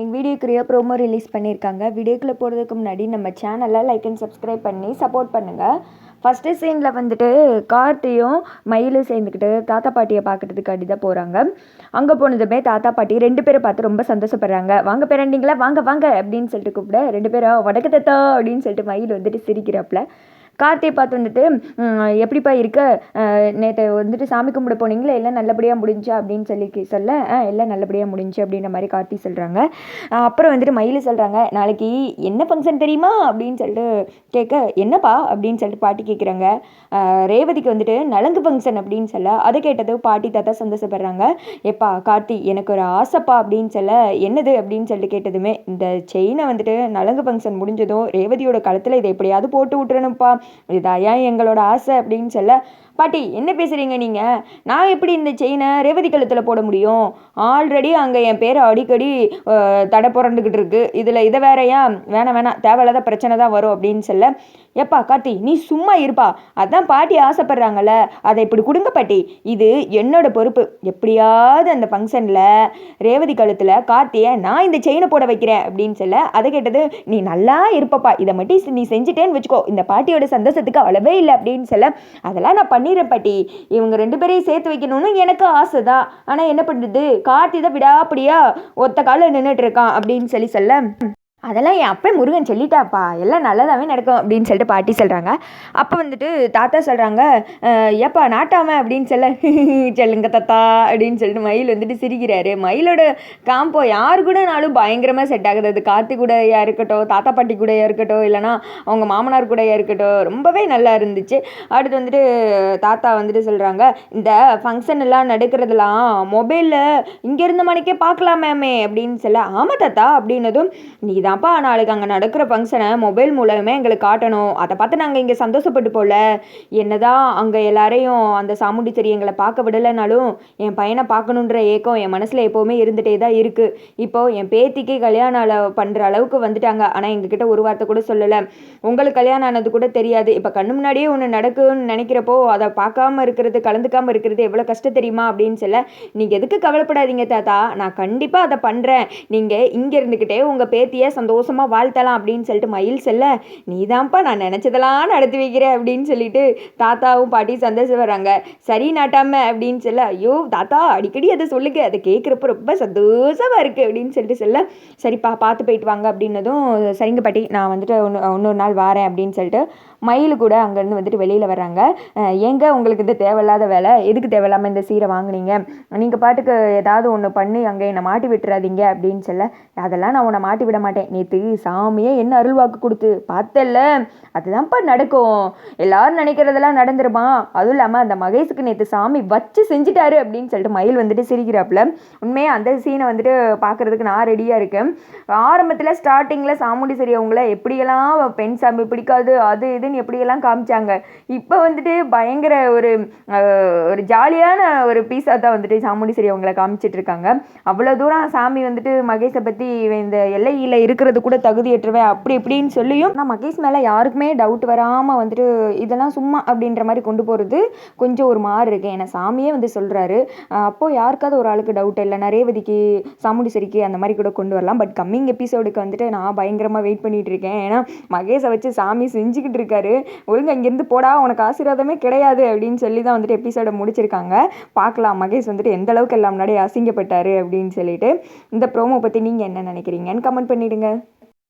எங்கள் வீடியோக்குரிய promo release பண்ணியிருக்காங்க. வீடியோக்குள்ளே போகிறதுக்கு முன்னாடி நம்ம சேனலை லைக் அண்ட் சப்ஸ்கிரைப் பண்ணி சப்போர்ட் பண்ணுங்கள் ஃபஸ்ட்டு சீனில் வந்துட்டு கார்த்தியும் மயிலும் சேர்ந்துக்கிட்டு தாத்தா பாட்டியை பார்க்கறதுக்காண்டி தான் போகிறாங்க அங்கே போனதுமே தாத்தா பாட்டி ரெண்டு பேரை பார்த்து ரொம்ப சந்தோஷப்படுறாங்க. வாங்க பேரண்டிங்களா? வாங்க வாங்க அப்படின்னு சொல்லிட்டு கூப்பிட ரெண்டு பேரும் வடக்கு தத்தா அப்படின்னு சொல்லிட்டு மயில் வந்துட்டு சிரிக்கிறாப்புல. கார்த்தியை பார்த்து வந்துட்டு எப்படிப்பா இருக்க? நேற்று வந்துட்டு சாமி கும்பிட போனீங்களே? எல்லாம் நல்லபடியாக முடிஞ்சு? அப்படின்னு சொல்லி சொல்ல எல்லாம் நல்லபடியாக முடிஞ்சு அப்படின்ற மாதிரி கார்த்தி சொல்கிறாங்க அப்புறம் வந்துட்டு மயில் சொல்கிறாங்க நாளைக்கு என்ன ஃபங்க்ஷன் தெரியுமா? அப்படின்னு சொல்லிட்டு கேட்க என்னப்பா? அப்படின்னு சொல்லிட்டு பாட்டி கேட்குறாங்க ரேவதிக்கு வந்துட்டு நலங்கு ஃபங்க்ஷன் அப்படின்னு சொல்ல அதை கேட்டது பாட்டி தாத்தா சந்தோஷப்படுறாங்க. எப்பா கார்த்தி எனக்கு ஒரு ஆசைப்பா அப்படின்னு சொல்ல என்னது? அப்படின்னு சொல்லிட்டு கேட்டதுமே இந்த செயினை வந்துட்டு நலங்கு ஃபங்க்ஷன் முடிஞ்சதும் ரேவதியோட களத்தில் இதை எப்படியாவது போட்டு விட்டுறணும்ப்பா. இதாயா எங்களோட ஆசை அப்படின்னு சொல்ல பாட்டி என்ன பேசுகிறீங்க நீங்கள் நான் எப்படி இந்த செயினை ரேவதி கழுத்தில் போட முடியும்? ஆல்ரெடி அங்கே என் பேர் அடிக்கடி தடை புரண்டுக்கிட்டு இருக்கு. இதில் இதை வேறையா வேணாம் வேணாம். தேவையில்லாத பிரச்சனை தான் வரும் அப்படின்னு சொல்ல எப்பா கார்த்தி நீ சும்மா இருப்பா. அதான் பாட்டி ஆசைப்படுறாங்கல்ல. அதை இப்படி கொடுங்க பாட்டி. இது என்னோட பொறுப்பு. எப்படியாவது அந்த ஃபங்க்ஷனில் ரேவதி கழுத்தில் கார்த்தியை நான் இந்த செயினை போட வைக்கிறேன். அப்படின்னு சொல்ல அதை கேட்டது நீ நல்லா இருப்பப்பா. இதை மட்டும் நீ செஞ்சுட்டேன்னு வச்சுக்கோ. இந்த பாட்டியோட சந்தோஷத்துக்கு அளவே இல்லை. அப்படின்னு சொல்ல அதெல்லாம் நான் பண்ணி பண்ணிடுறேன் பாட்டி இவங்க ரெண்டு பேரையும் சேர்த்து வைக்கணும்னு எனக்கு ஆசை தான் ஆனால் என்ன பண்ணுறது கார்த்தி தான் விடாப்படியா ஒத்த காலில் நின்றுட்டு இருக்கான் அப்படின்னு சொல்லி சொல்ல. அதெல்லாம் என் அப்பே முருகன் சொல்லிட்டாப்பா எல்லாம் நல்லதாகவே நடக்கும் அப்படின்னு சொல்லிட்டு பாட்டி சொல்கிறாங்க அப்போ வந்துட்டு தாத்தா சொல்கிறாங்க ஏப்பா நாட்டாம? அப்படின்னு சொல்ல சொல்லுங்க தாத்தா அப்படின்னு சொல்லிட்டு மயில் வந்துட்டு சிரிக்கிறாரு. மயிலோட காம்போ யாரு நாளும் பயங்கரமாக செட் ஆகுது. அது காத்து கூடயா இருக்கட்டும் தாத்தா பாட்டி கூடயா இருக்கட்டும் இல்லைனா அவங்க மாமனார் கூடயா இருக்கட்டும் ரொம்பவே நல்லா இருந்துச்சு. அடுத்து வந்துட்டு தாத்தா வந்துட்டு சொல்கிறாங்க இந்த ஃபங்க்ஷன் எல்லாம் நடக்கிறதுலாம் மொபைலில் இங்கே இருந்த மணிக்கே பார்க்கலாமே அப்படின்னு சொல்ல ஆமாம் தாத்தா அப்படின்னதும் நீ தான் அப்பா நாளைக்கு அங்கே நடக்கிற ஃபங்க்ஷனை மொபைல் மூலமே எங்களுக்கு காட்டணும். அதை பார்த்து நாங்கள் இங்கே சந்தோஷப்பட்டு போல. என்னதான் அங்கே எல்லாரையும் அந்த சாமுண்டிச்சேரி எங்களை பார்க்க விடலைனாலும் என் பையனை பார்க்கணுன்ற ஏக்கம் என் மனசில் எப்போவுமே இருந்துகிட்டே தான் இருக்குது இப்போது என் பேத்திக்கு கல்யாணம் பண்ணுற அளவுக்கு வந்துட்டாங்க. ஆனால் எங்ககிட்ட ஒரு வார்த்தை கூட சொல்லலை. உங்களுக்கு கல்யாணம் ஆனது கூட தெரியாது. இப்போ கண்ணு முன்னாடியே ஒன்று நடக்குன்னு நினைக்கிறப்போ அதை பார்க்காம இருக்கிறது கலந்துக்காமல் இருக்கிறது எவ்வளோ கஷ்டம் தெரியுமா அப்படின்னு சொல்ல நீங்கள் எதுக்கு கவலைப்படாதீங்க தாத்தா. நான் கண்டிப்பாக அதை பண்ணுறேன் நீங்கள் இங்கே இருந்துக்கிட்டே உங்கள் பேத்தியை சந்தோஷமாக வாழ்த்தலாம் அப்படின்னு சொல்லிட்டு மயில் செல்ல நீ தான்ப்பா நான் நினச்சதெல்லாம் நடத்தி வைக்கிறேன் அப்படின்னு சொல்லிட்டு தாத்தாவும் பாட்டியும் சந்தோஷம் வராங்க. சரி நாட்டாம அப்படின்னு சொல்ல ஐயோ தாத்தா அடிக்கடி அதை சொல்லுங்க. அதை கேட்குறப்ப ரொம்ப சந்தோஷமாக இருக்குது அப்படின்னு சொல்லிட்டு சொல்ல சரிப்பா பார்த்து போயிட்டு வாங்க அப்படின்னதும் சரிங்க பாட்டி நான் வந்துட்டு ஒன்று இன்னொரு நாள் வாரேன் அப்படின்னு சொல்லிட்டு மயில் கூட அங்கேருந்து வந்துட்டு வெளியில் வர்றாங்க எங்க உங்களுக்கு இது தேவையில்லாத வேலை? எதுக்கு தேவையில்லாமல் இந்த சீரை வாங்கினீங்க? நீங்கள் பாட்டுக்கு ஏதாவது ஒன்று பண்ணி அங்கே என்னை மாட்டி விட்டுறாதீங்க அப்படின்னு சொல்ல அதெல்லாம் நான் உன்னை மாட்டி விட மாட்டேன். நேற்று சாமியே என்ன அருள்வாக்கு கொடுத்து பார்த்தல அதுதான்ப்பா நடக்கும். எல்லாரும் நினைக்கிறதெல்லாம் நடந்துருமா? அதுவும் இல்லாமல் அந்த மகேஷுக்கு நேற்று சாமி வச்சு செஞ்சுட்டாரு அப்படின்னு சொல்லிட்டு மயில் வந்துட்டு சிரிக்கிறாப்புல. உண்மையாக அந்த சீனை வந்துட்டு பார்க்குறதுக்கு நான் ரெடியாக இருக்கேன். ஆரம்பத்தில் ஸ்டார்டிங்கில் சாமுண்டி சரி அவங்கள எப்படியெல்லாம் பெண் சாமி பிடிக்காது அது இதுன்னு எப்படியெல்லாம் காமிச்சாங்க. இப்போ வந்துட்டு பயங்கர ஒரு ஒரு ஜாலியான ஒரு பீஸாக தான் வந்துட்டு சாமுண்டி சரி அவங்கள காமிச்சிட்டு இருக்காங்க. அவ்வளோ தூரம் சாமி வந்துட்டு மகேஷை பற்றி இந்த எல்லையில் இருக்கிறது கூட தகுதியற்றவே அப்படி இப்படின்னு சொல்லியும் நான் மகேஷ் மேலே யாருக்குமே டவுட் வராமல் வந்துட்டு இதெல்லாம் சும்மா அப்படின்ற மாதிரி கொண்டு போகிறது கொஞ்சம் ஒரு மாறு இருக்கு. ஏன்னா சாமியே வந்து சொல்கிறாரு அப்போது யாருக்காவது ஒரு ஆளுக்கு டவுட் இல்லை. நரேவதிக்கு சாமுண்டீஸ்வரிக்கு அந்த மாதிரி கூட கொண்டு வரலாம். பட் கம்மிங் எபிசோடுக்கு வந்துட்டு நான் பயங்கரமாக வெயிட் பண்ணிகிட்டு இருக்கேன். ஏன்னா மகேஷை வச்சு சாமி செஞ்சுக்கிட்டு இருக்காரு. ஒழுங்கு அங்கேருந்து போடா உனக்கு ஆசீர்வாதமே கிடையாது. அப்படின்னு சொல்லி தான் வந்துட்டு எபிசோடை முடிச்சிருக்காங்க. பார்க்கலாம் மகேஷ் வந்துட்டு எந்த அளவுக்கு எல்லாம் முன்னாடி அசிங்கப்பட்டாரு அப்படின்னு சொல்லிட்டு இந்த ப்ரோமோ பற்றி நீங்கள் என்ன நினைக்கிறீங்கன்னு கமெண்ட் பண்ணிவிடுங்க பாருங்கள்